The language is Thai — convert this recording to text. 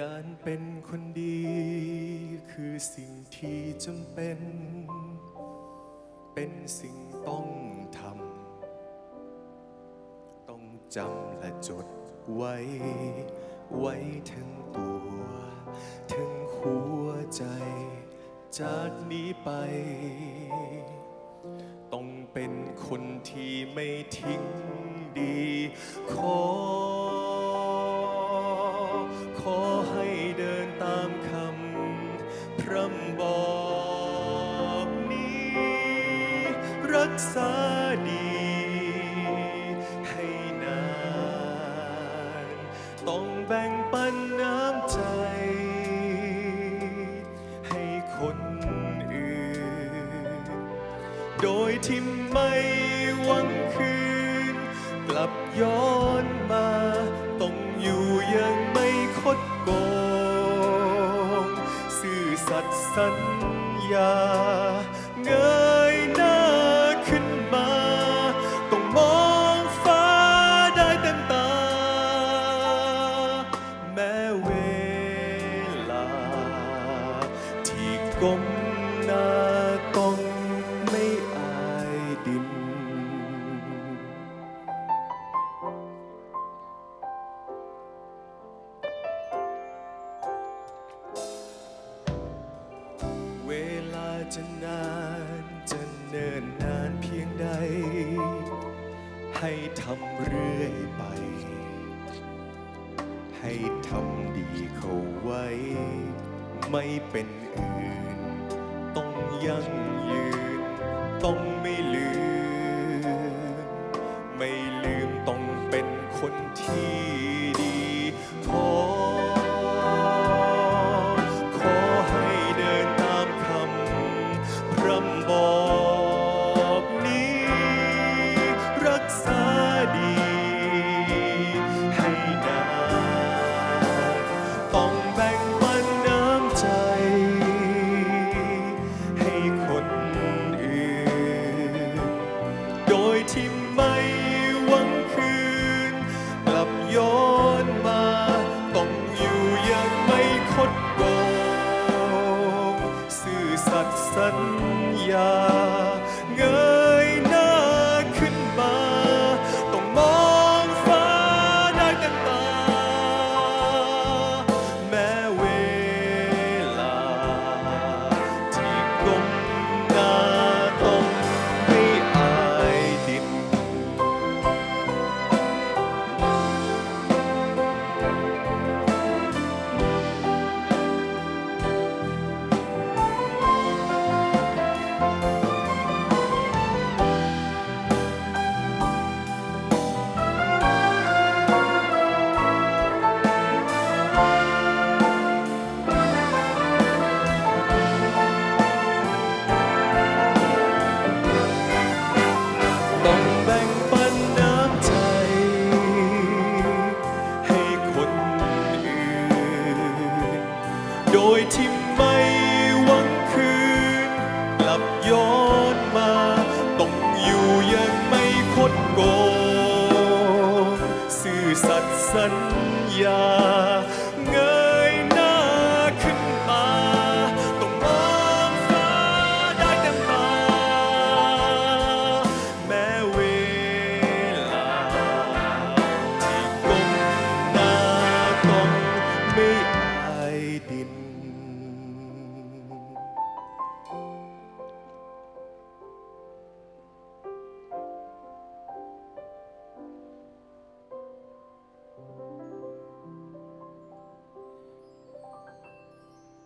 การเป็นคนดี คือสิ่งที่จำเป็น เป็นสิ่งต้องทำ ต้องจำและจดไว้ ไว้ทั้งตัวทั้งหัวใจ จากนี้ไป ต้องเป็นคนที่ไม่ทิ้งดีขอ ษาดีให้นาน ต้องแบ่งปันน้ำใจ ให้คนอื่น โดยที่ไม่หวังคืน กลับย้อนมา ต้องอยู่ยังไม่คดโกง ซื่อสัตย์สัญญาเงย ก้มหน้าต้องไม่อายดิน เวลาจะนานจะเนิ่นนานเพียงใด ให้ทำเรื่อยไป ให้ทำดีเขาไว้ ไม่เป็นอื่น ต้องยั่งยืน ต้องไม่ลืม สัญญา สัญญาเงยหน้าขึ้นมา ต้องมองฟ้าได้เต็มตา แม้เวลาที่ก้มหน้าต้องไม่